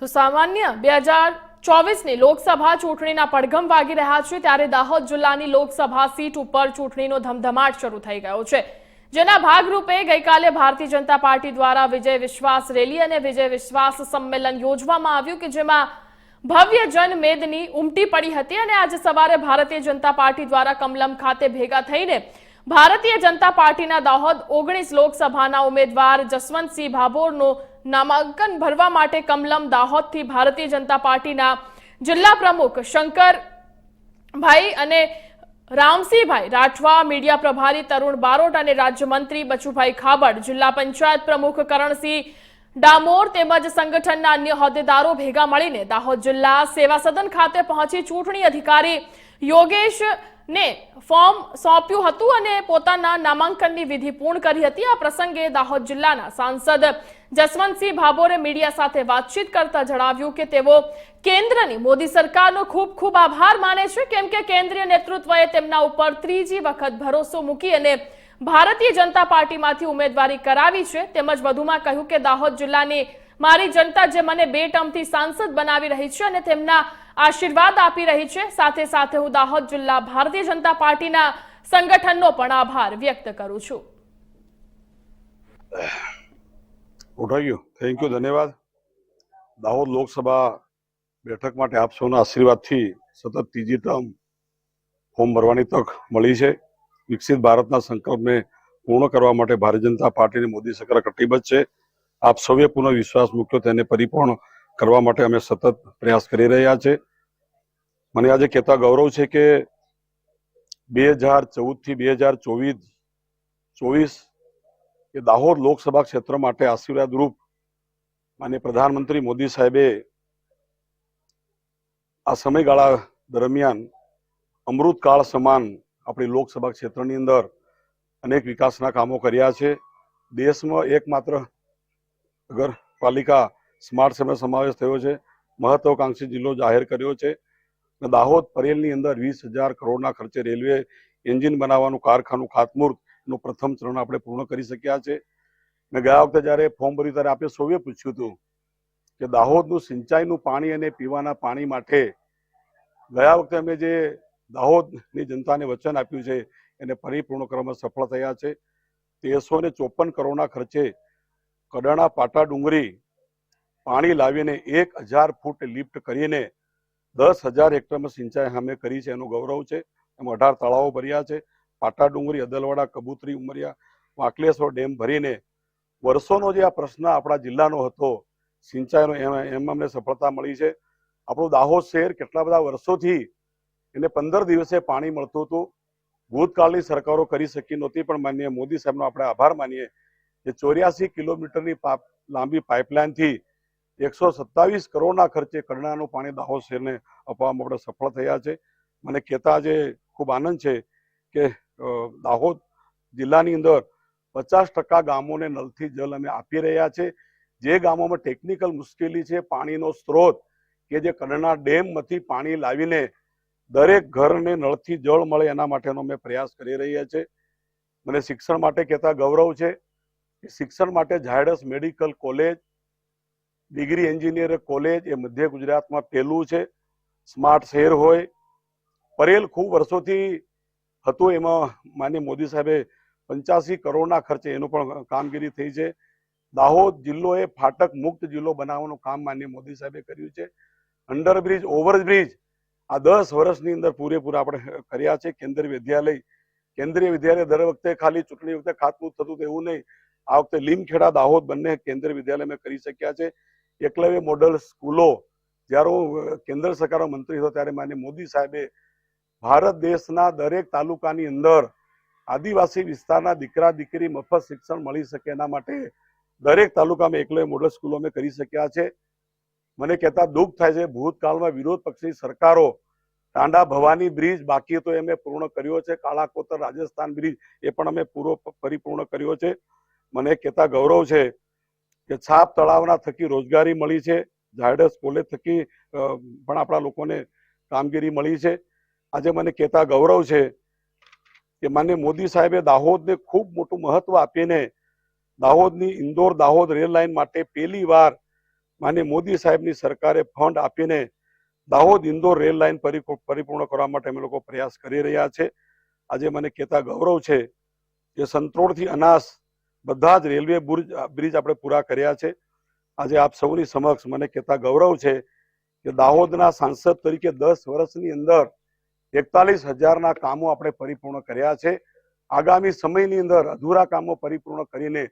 તો સામાન્ય બે હજાર ચોવીસની લોકસભા ચૂંટણીના પડઘમ વાગી રહ્યા છે ત્યારે દાહોદ જિલ્લાની લોકસભા સીટ ઉપર ચૂંટણીનો ધમધમાટ શરૂ થઈ ગયો છે. જેના ભાગરૂપે ગઈકાલે ભારતીય જનતા પાર્ટી દ્વારા વિજય વિશ્વાસ રેલી અને વિજય વિશ્વાસ સંમેલન યોજવામાં આવ્યું કે જેમાં ભવ્ય જનમેદની ઉમટી પડી હતી અને આજે સવારે ભારતીય જનતા પાર્ટી દ્વારા કમલમ ખાતે ભેગા થઈને ભારતીય જનતા પાર્ટીના દાહોદ ઓગણીસ લોકસભાના ઉમેદવાર જસવંતસિંહ ભાભોરનું નામાંકન ભરવા માટે કમલમ દાહોદથી ભારતીય જનતા પાર્ટીના જિલ્લા પ્રમુખ શંકર ભાઈ અને રામસિંહભાઈ રાઠવા, મીડિયા પ્રભારી તરુણ બારોટ અને રાજ્યમંત્રી બચુભાઈ ખાબડ, જિલ્લા પંચાયત પ્રમુખ કરણસિંહ ડામોર તેમજ સંગઠનના અન્ય હોદ્દેદારો ભેગા મળીને દાહોદ જિલ્લા સેવા સદન ખાતે પહોંચી ચૂંટણી અધિકારી યોગેશ ને ફોર્મ સોંપ્યું હતું અને પોતાના નામાંકનની વિધિ પૂર્ણ કરી હતી. આ પ્રસંગે દાહોદ જિલ્લાના સાંસદ જસવંતસિંહ ભાભોરે મીડિયા સાથે વાતચીત કરતા જણાવ્યું કે તેઓ કેન્દ્રની મોદી સરકારનો ખૂબ ખૂબ આભાર માને છે, કેમ કે કેન્દ્રીય નેતૃત્વએ તેમના ઉપર ત્રીજી વખત ભરોસો મૂકી અને ભારતીય જનતા પાર્ટીમાંથી ઉમેદવારી કરાવી છે. તેમજ વધુમાં કહ્યું કે દાહોદ જિલ્લાની મારી જનતા જે મને બે ટર્મથી સાંસદ બનાવી રહી છે અને તેમના આશીર્વાદ આપી રહી છે. સાથે સાથે હું દાહોદ જિલ્લા ભારતીય જનતા પાર્ટીના સંગઠનનો પણ આભાર વ્યક્ત કરું છું. ઉઠાઈ થેન્ક યુ ધન્યવાદ. દાહોદ લોકસભા બેઠક માટે આપ સૌના આશીર્વાદથી સતત ત્રીજી ટર્મ ફોર્મ ભરવાની તક મળી છે. વિકસિત ભારતના સંકલ્પને પૂર્ણ કરવા માટે ભારતીય જનતા પાર્ટીની મોદી સરકાર કટિબદ્ધ છે. આપ સૌએ પૂર્ણ વિશ્વાસ મૂક્યો. તેને પરિપૂર્ણ કરવા માટે અમે સતત પ્રયાસ કરી રહ્યા છે. મને આજે કહેતા ગૌરવ છે કે બે હજાર ચૌદથી બે હજાર ચોવીસ ચોવીસ એ દાહોદ લોકસભા ક્ષેત્ર માટે આશીર્વાદ રૂપ માન્ય પ્રધાનમંત્રી મોદી સાહેબે આ સમયગાળા દરમિયાન અમૃતકાળ સમાન આપણી લોકસભા ક્ષેત્રની અંદર અનેક વિકાસના કામો કર્યા છે. દેશમાં એકમાત્ર નગરપાલિકા સ્માર્ટ સિટીનો સમાવેશ થયો છે. મહત્વાકાંક્ષી જિલ્લો જાહેર કર્યો છે. અને દાહોદ પરેલની અંદર વીસ હજાર કરોડના ખર્ચે રેલવે એન્જિન બનાવવાનું કારખાનું ખાતમુહૂર્તનું પ્રથમ ચરણ આપણે પૂર્ણ કરી શક્યા છે. ને ગયા વખતે જ્યારે ફોર્મ ભર્યું ત્યારે આપણે સૌએ પૂછ્યું હતું કે દાહોદનું સિંચાઈનું પાણી અને પીવાના પાણી માટે ગયા વખતે અમે જે દાહોદની જનતાને વચન આપ્યું છે એને પરિપૂર્ણ કરવામાં સફળ થયા છે. તેરસો ને ચોપન કરોડના ખર્ચે કડાણા પાટા ડુંગરી પાણી લાવીને એક હજાર ફૂટ લિફ્ટ કરીને દસ હજાર હેક્ટરમાં સિંચાઈ અમે કરી છે. એનું ગૌરવ છે. એમાં અઢાર તળાવો ભર્યા છે. પાટા ડુંગરી અદલવાડા, કબૂતરી ઉમરિયા, વાંકલેશ્વર ડેમ ભરીને વર્ષોનો જે આ પ્રશ્ન આપણા જિલ્લાનો હતો, સિંચાઈનો એમાં અમને સફળતા મળી છે. આપણું દાહોદ શહેર કેટલા બધા વર્ષોથી એને પંદર દિવસે પાણી મળતું હતું. ભૂતકાળની સરકારો કરી શકી નહોતી, પણ માનીએ મોદી સાહેબનો આપણે આભાર માનીએ. કે ચોર્યાસી કિલોમીટરની પાપ- લાંબી પાઇપલાઇનથી એકસો સત્તાવીસ કરોડના ખર્ચે કરણાનું પાણી દાહોદ શહેરને અપાવવામાં આપણે સફળ થયા છે. મને કહેતા આજે ખૂબ આનંદ છે કે દાહોદ જિલ્લાની અંદર પચાસ ટકા ગામોને નલથી જલ અમે આપી રહ્યા છે. જે ગામોમાં ટેકનિકલ મુશ્કેલી છે, પાણીનો સ્ત્રોત કે જે કરણા ડેમમાંથી પાણી લાવીને દરેક ઘરને નળથી જળ મળે એના માટેનો અમે પ્રયાસ કરી રહ્યા છે. મને શિક્ષણ માટે કહેતા ગૌરવ છે શિક્ષણ માટે Zydus medical college degree engineer college એ મધ્ય ગુજરાતમાં પહેલું છે. સ્માર્ટ શહેર હોય. પરેલ ખૂબ વર્ષોથી હતું એમાં, માન્ય મોદી સાહેબે પંચ્યાસી કરોડના ખર્ચે એનું પણ કામગીરી થઈ છે. દાહોદ જિલ્લો એ ફાટક મુક્ત જિલ્લો બનાવવાનું કામ માન્ય મોદી સાહેબે કર્યું છે. અંડરબ્રિજ, ઓવરબ્રિજ આ દસ વર્ષની અંદર પૂરેપૂરા આપણે કર્યા છે. કેન્દ્રીય વિદ્યાલય કેન્દ્રીય વિદ્યાલય દર વખતે ખાલી ચૂંટણી વખતે ખાતમુહૂર્ત થતું એવું નહીં. આ વખતે લીમખેડા, દાહોદ બંને કેન્દ્રીય વિદ્યાલય અમે કરી શક્યા છે. એકલવ્ય મોડલ સ્કૂલો, જ્યારે હું કેન્દ્ર સરકારનો મંત્રી હતો, ત્યારે માન્ય મોદી સાહેબે ભારત દેશના દરેક તાલુકાની અંદર આદિવાસી વિસ્તારના દીકરા, દીકરી મફત શિક્ષણ મળી શકે એના માટે દરેક તાલુકામાં એકલવ્ય મોડલ સ્કૂલો અમે કરી શક્યા છે. મને કહેતા દુઃખ થાય છે, ભૂતકાળમાં વિરોધ પક્ષની સરકારો ટાંડા ભવાની બ્રિજ, બાકી તો મેં પૂર્ણ કર્યો છે. કાળાકોતર રાજસ્થાન બ્રિજ એ પણ અમે પૂરો પરિપૂર્ણ કર્યો છે. મને કહેતા ગૌરવ છે કે છાપ તળાવના થકી રોજગારી મળી છે, ઝાયડસ કોલેજ થકી પણ આપણા લોકોને કામગીરી મળી છે. આજે મને કહેતા ગૌરવ છે કે માન્ય મોદી સાહેબે દાહોદને ખૂબ મોટું મહત્વ આપીને દાહોદની ઇન્દોર દાહોદ રેલ લાઇન માટે પહેલી વાર માન્ય મોદી સાહેબની સરકારે ફંડ આપીને દાહોદ ઇન્દોર રેલ લાઇન પરિપૂ- પરિપૂર્ણ કરવા માટે અમે લોકો પ્રયાસ કરી રહ્યા છે. આજે મને કહેતા ગૌરવ છે કે સંત્રોળથી અનાસ બધા જ રેલવે બ્રિજ આપણે પૂરા કર્યા છે. આજે આપ સૌની સમક્ષ મને કહેતા ગૌરવ છે કે દાહોદના સાંસદ તરીકે દસ વર્ષની અંદર એકતાલીસ હજારના કામો આપણે પરિપૂર્ણ કર્યા છે. આગામી સમયની અંદર અધૂરા કામો પરિપૂર્ણ કરીને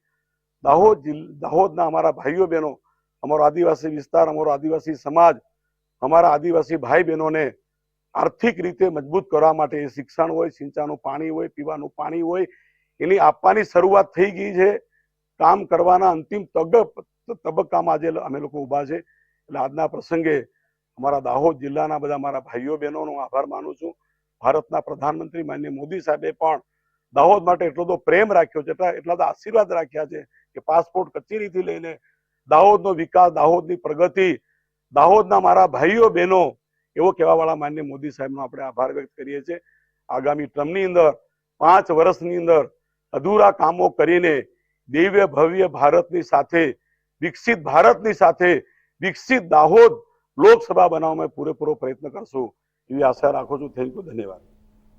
દાહોદ દાહોદના અમારા ભાઈઓ બહેનો, અમારો આદિવાસી વિસ્તાર, અમારો આદિવાસી સમાજ, અમારા આદિવાસી ભાઈ બહેનોને આર્થિક રીતે મજબૂત કરવા માટે શિક્ષણ હોય સિંચાનું પાણી હોય, પીવાનું પાણી હોય એની આપવાની શરૂઆત થઈ ગઈ છે. કામ કરવાના અંતિમ તબક્કામાં આજે અમે લોકો ઊભા છે. એટલે આજના પ્રસંગે અમારા દાહોદ જિલ્લાના બધા મારા ભાઈઓ બહેનોનો આભાર માનું છું. ભારતના પ્રધાનમંત્રી માન્ય મોદી સાહેબે પણ દાહોદ માટે એટલો બધો પ્રેમ રાખ્યો છે, એટલા તો આશીર્વાદ રાખ્યા છે કે પાસપોર્ટ કચેરીથી લઈને દાહોદનો વિકાસ, દાહોદની પ્રગતિ, દાહોદના મારા ભાઈઓ બહેનો, એવો કહેવાવાળા માન્ય મોદી સાહેબનો આપણે આભાર વ્યક્ત કરીએ છીએ. આગામી ટર્મની અંદર પાંચ વર્ષની અંદર અધૂરા કામો કરીને દિવ્ય ભવ્ય ભારતની સાથે, વિકસિત ભારતની સાથે, વિકસિત દાહોદ લોકસભા બનાવવામાં પૂરેપૂરો પ્રયત્ન કરશું. એવી આશા રાખું છું. થેન્ક યુ ધન્યવાદ.